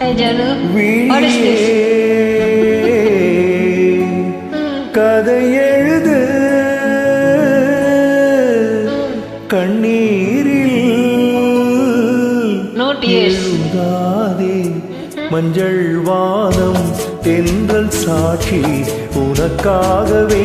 Hey Janu, what is this? கதை எழுது கண்ணீரில். எழுதாதே மஞ்சள் வானம் தென்றல் சாட்சி உனக்காகவே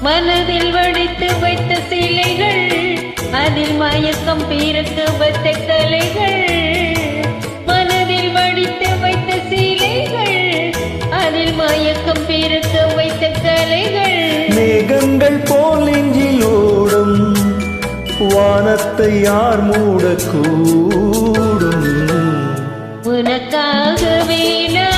மனதில் வடித்து வைத்த சிலைகள் அதில் மயக்கம் பிறக்க வைத்த கலைகள். மனதில் வடித்து வைத்த சிலைகள் அதில் மயக்கம் பிறக்க வைத்த கலைகள். மேகங்கள் போல் நெஞ்சில் ஓடும் வானத்தை யார் மூடக்கூடும். உனக்காகவே நான்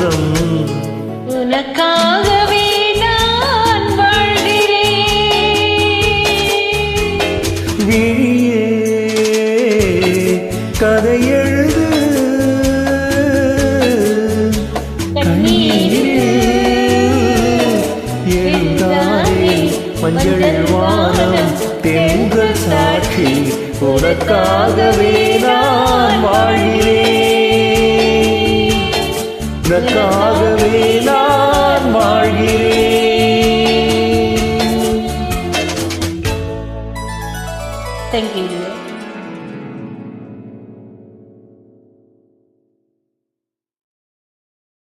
கதை எழுது. மஞ்சள் வானம் தெங்கள் சாட்சி உனக்காகவே நான் வாழ்கிறேன். உனக்காகவே நான் வாழ்கிறேன்.